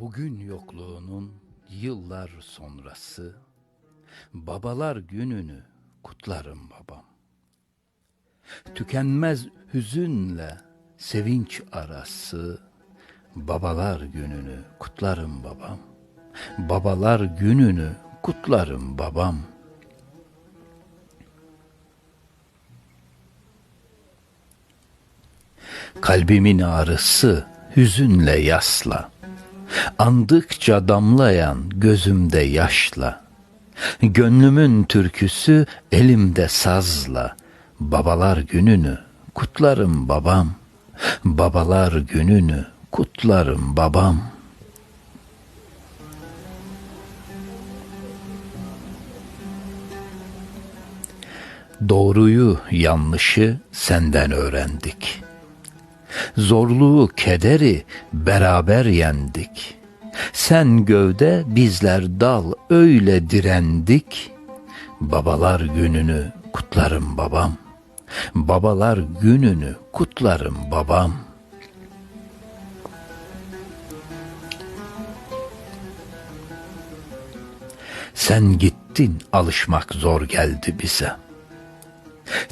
Bugün yokluğunun yıllar sonrası babalar gününü kutlarım babam. Tükenmez hüzünle sevinç arası babalar gününü kutlarım babam. Babalar gününü kutlarım babam. Kalbimin ağrısı hüzünle yasla. Andıkça damlayan gözümde yaşla. Gönlümün türküsü elimde sazla. Babalar gününü kutlarım babam. Babalar gününü kutlarım babam. Doğruyu yanlışı senden öğrendik. Zorluğu, kederi beraber yendik. Sen gövde, bizler dal öyle direndik. Babalar gününü kutlarım babam. Babalar gününü kutlarım babam. Sen gittin alışmak zor geldi bize.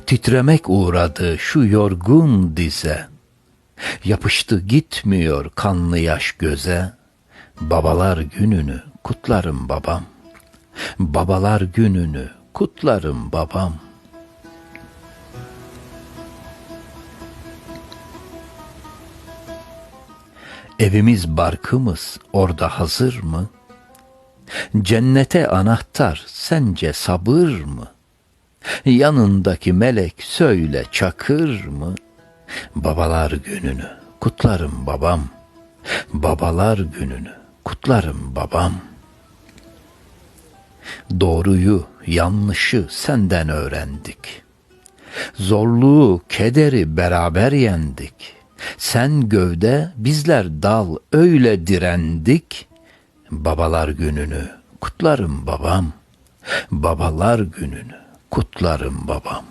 Titremek uğradı şu yorgun dize. Yapıştı gitmiyor kanlı yaş göze. Babalar gününü kutlarım babam. Babalar gününü kutlarım babam. Evimiz barkımız orada hazır mı? Cennete anahtar sence sabır mı? Yanındaki melek söyle çakır mı? Babalar gününü kutlarım babam. Babalar gününü kutlarım babam. Doğruyu, yanlışı senden öğrendik. Zorluğu, kederi beraber yendik. Sen gövde, bizler dal öyle direndik. Babalar gününü kutlarım babam. Babalar gününü kutlarım babam.